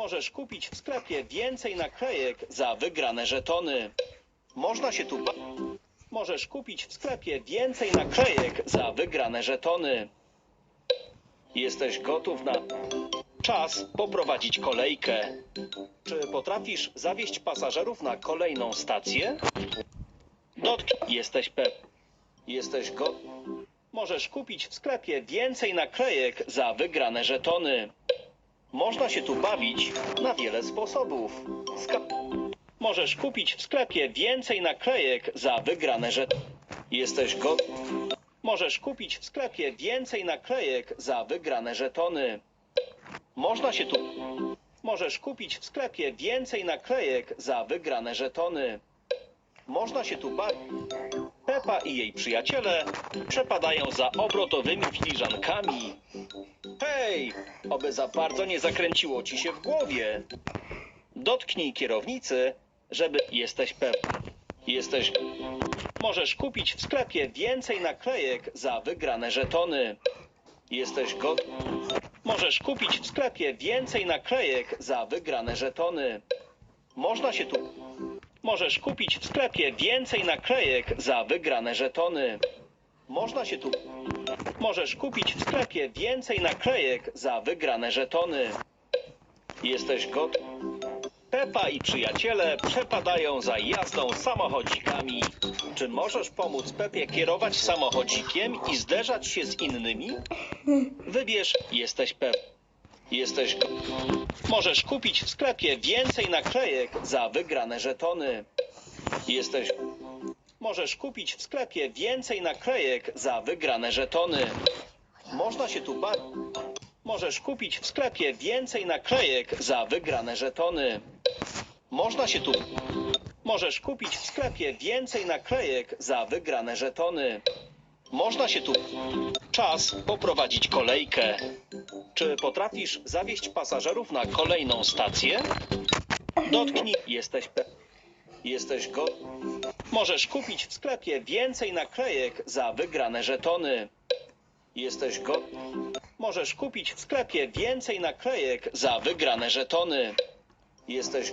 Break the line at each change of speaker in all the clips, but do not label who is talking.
Możesz kupić w sklepie więcej naklejek za wygrane żetony. Można się tu. Możesz kupić w sklepie więcej naklejek za wygrane żetony. Jesteś gotów na... Czas poprowadzić kolejkę. Czy potrafisz zawieźć pasażerów na kolejną stację? Dotknij. Jesteś pe... Jesteś go... Możesz kupić w sklepie więcej naklejek za wygrane żetony. Można się tu bawić na wiele sposobów. Ska... Możesz kupić w sklepie więcej naklejek za wygrane żetony. Jesteś go... Możesz kupić w sklepie więcej naklejek za wygrane żetony. Można się tu... Możesz kupić w sklepie więcej naklejek za wygrane żetony. Można się tu bawić. Pepa i jej przyjaciele przepadają za obrotowymi filiżankami. Hej! Oby za bardzo nie zakręciło ci się w głowie. Dotknij kierownicy, żeby jesteś pewny. Jesteś. Możesz kupić w sklepie więcej naklejek za wygrane żetony. Jesteś gotów. Możesz kupić w sklepie więcej naklejek za wygrane żetony. Można się tu. Możesz kupić w sklepie więcej naklejek za wygrane żetony. Można się tu. Możesz kupić w sklepie więcej naklejek za wygrane żetony. Jesteś gotów. Pepa i przyjaciele przepadają za jazdą samochodzikami. Czy możesz pomóc Pepie kierować samochodzikiem i zderzać się z innymi? Wybierz, jesteś Pep. Jesteś. Możesz kupić w sklepie więcej naklejek za wygrane żetony. Jesteś. Możesz kupić w sklepie więcej naklejek za wygrane żetony. Można się tu. Możesz kupić w sklepie więcej naklejek za wygrane żetony. Można się tu. Możesz kupić w sklepie więcej naklejek za wygrane żetony. Można się tu. Czas poprowadzić kolejkę. Czy potrafisz zawieźć pasażerów na kolejną stację? Dotknij. Jesteś pe... Jesteś go. Możesz kupić w sklepie więcej naklejek za wygrane żetony. Jesteś go. Możesz kupić w sklepie więcej naklejek za wygrane żetony. Jesteś.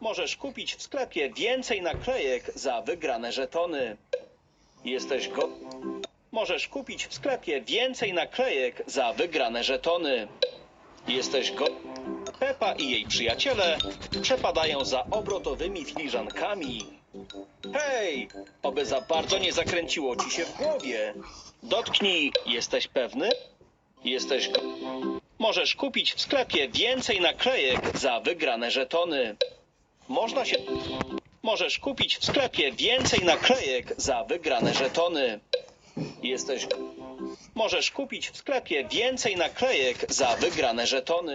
Możesz kupić w sklepie więcej naklejek za wygrane żetony. Jesteś go. Możesz kupić w sklepie więcej naklejek za wygrane żetony. Jesteś go. Pepa i jej przyjaciele przepadają za obrotowymi filiżankami. Hej! Oby za bardzo nie zakręciło ci się w głowie. Dotknij. Jesteś pewny? Jesteś go. Możesz kupić w sklepie więcej naklejek za wygrane żetony. Można się. Możesz kupić w sklepie więcej naklejek za wygrane żetony. Jesteś. Możesz kupić w sklepie więcej naklejek za wygrane żetony.